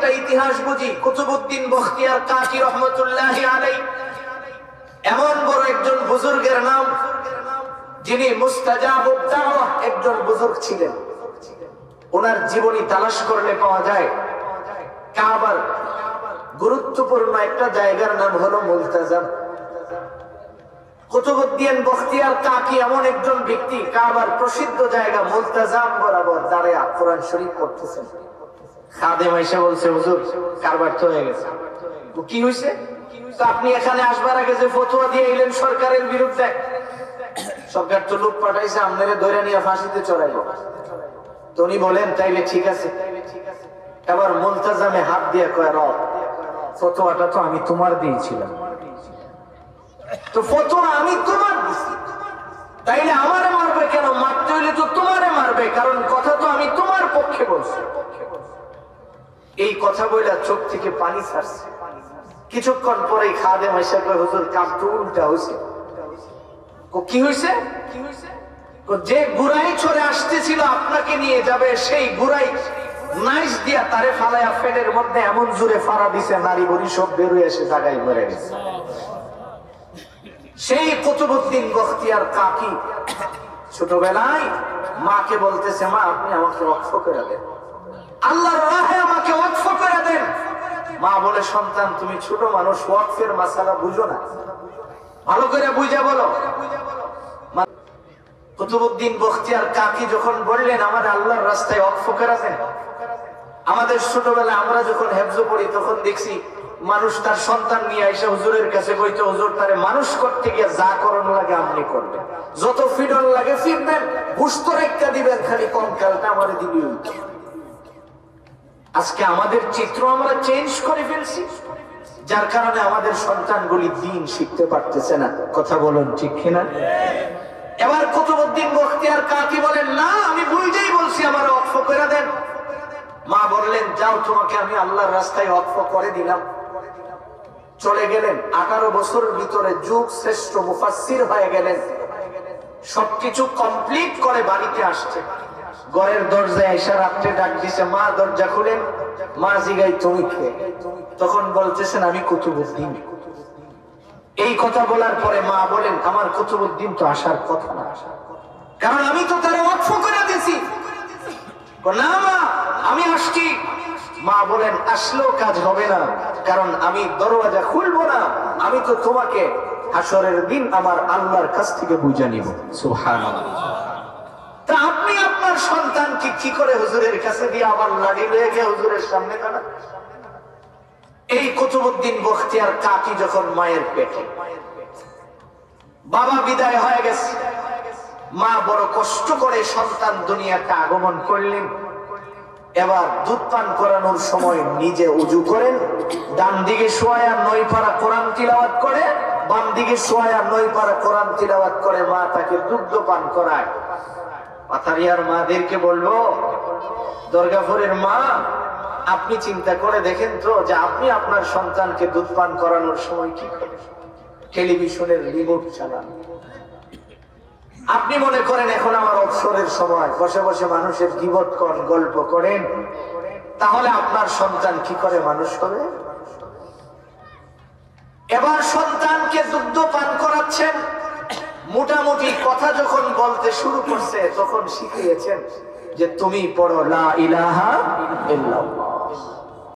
একটা ইতিহাস বুঝি। কুতুবুদ্দিন বখতিয়ার কাকি রহমতুল্লাহ আলাই। এমন বড় একজন বুজুর্গের নাম, যিনি মুস্তাজাব একজন বুজুর্গ ছিলেন। ওনার জীবনী তালাশ করলে পাওয়া যায়, কাবার গুরুত্বপূর্ণ একটা জায়গার নাম হলো মুলতাজাম কুতুবুদ্দিন বখতিয়ার কাকি এমন একজন ব্যক্তি, কাবার প্রসিদ্ধ জায়গা মুলতাজাম বরাবর দাঁড়িয়ে কোরআন শরীফ পড়তেছেন। খাদেম এসে বলছে, হুজুর তো হয়ে গেছে। কি হয়েছে আপনি এখানে আসবার আগে যে ফতুয়া দিয়ে এলেন সরকারের বিরুদ্ধে, সরকার তো লোক পাঠাইছে ধরে নিয়ে ফাঁসিতে চড়াইল। তো উনি বলেন, তাইলে ঠিক আছে। এবার মুলতাজামে হাত দিয়ে কয়, রব, ফতোয়াটা তো আমি তোমার দিয়েছিলাম। তো ফতোয়া আমি তোমার দিছি। তাইলে আমারে মারবে কেন? মারতে হইলে তো তোমারে মারবে, কারণ কথা তো আমি তোমার পক্ষে বলছি। এই কথা বইলা চোখ থেকে পানি ছাড়ছে। কিছুক্ষণ পরে খাদে মাইসা কয়, হুজুর কাম তো উল্টা হয়েছে ও কি হয়েছে যে গুড়াই চলে আসতেছিল আপনাকে নিয়ে যাবে, সেই গুড়াই নাইস দিয়া তারে ফালাইয়া মধ্যে এমন জোরে ফাড়া দিছে, নারী বড়ি সব বেরোয় এসে জায়গায় গেছে। সেই কুতুবুদ্দিন বখতিয়ার কাকি ছোটবেলায় মাকে বলতেছে, মা, আপনি আমাকে অক্ষ করে দেন। মা বলে, সন্তান, তুমি ছোট মানুষ, ওয়াকফের মাসালা বুঝো না। ভালো করে বলো। কুতুবুদ্দিন বখতিয়ার কাকি যখন বললেন আমার আল্লাহর রাস্তায় ওয়াকফ আমাদের ছোটবেলা আমরা যখন হেফজ পড়ি, তখন দেখছি মানুষ তার সন্তান নিয়ে এসে হুজুরের কাছে কইতে হুজুর তারে মানুষ করতে গিয়ে যা করণ লাগে আপনি করবেন। যত ফিডন লাগে ফিরবেন বুঝত রেখা দিবেন, খালি কঙ্কালটা আমার দিবি আজকে আমাদের চিত্র আমরা চেঞ্জ করে ফেলছি। যার কারণে আমাদের সন্তানগুলি দিন শিখতে পারতেছে না। কথা বলুন ঠিক কিনা? এবার কুতুবুদ্দিন বখতিয়ার কাকি বলেন, না, আমি বুঝেই বলছি, আমার অক্ষ করে দেন। মা বললেন, যাও, তোমাকে আমি আল্লাহর রাস্তায় অক্ষ করে দিলাম। চলে গেলেন। আঠারো বছরের ভিতরে যুগ শ্রেষ্ঠ মুফাসির হয়ে গেলেন। সবকিছু কমপ্লিট করে বাড়িতে আসছে। ঘরের দরজায় এসে রাত্রে ডাক দিছে, মা, দরজা খুলেন। মা জিগাই তুমি খেয়ে তখন বলতেছেন, আমি কুতুবুদ্দিন। এই কথা বলার পরে মা বলেন, আমার কুতুবুদ্দিন তো আসার কথা না। কারণ আমি তো তারা অক্ষ করে দিয়েছি। না, মা, আমি আসছি। মা বলেন, আসলেও কাজ হবে না, কারণ আমি দরওয়াজা খুলবো না। আমি তো তোমাকে হাসরের দিন আমার আল্লাহর কাছ থেকে বুঝে নিব। সুহান সন্তানকে কি করে হুজুরের কাছে দিয়ে আবার লাড়ি লয়ে গিয়ে হুজুরের সামনে এই কুতুবুদ্দিন বখতিয়ার কাকি যখন মায়ের পেটে, বাবা বিদায় হয়ে গেছে। মা বড় কষ্ট করে সন্তান আগমন করলেন। এবার দুধ পান করানোর সময় নিজে উজু করেন ডান দিকে শোয়া নই পাড়া কোরআন তিলাওয়াত করে বাম দিকে শোয়া নই পাড়া কোরআন তিলাওয়াত করে মা তাকে দুগ্ধ পান করায়। পাথারিয়ার মাদেরকে বলব, দুর্গাপুরের মা, আপনি চিন্তা করে দেখেন তো যে আপনি আপনার সন্তানকে দুধ পান করানোর সময় কি করেন টেলিভিশনের রিমোট চালান। আপনি মনে করেন এখন আমার অবসরের সময়, বসে বসে মানুষের জীবত কর, গল্প করেন, তাহলে আপনার সন্তান কি করে মানুষ হবে? এবার সন্তানকে দুগ্ধ পান করাচ্ছেন মোটামুটি কথা যখন বলতে শুরু করছে তখন শিখিয়েছেন যে তুমি পড়ো লা ইলাহা ইল্লাল্লাহ।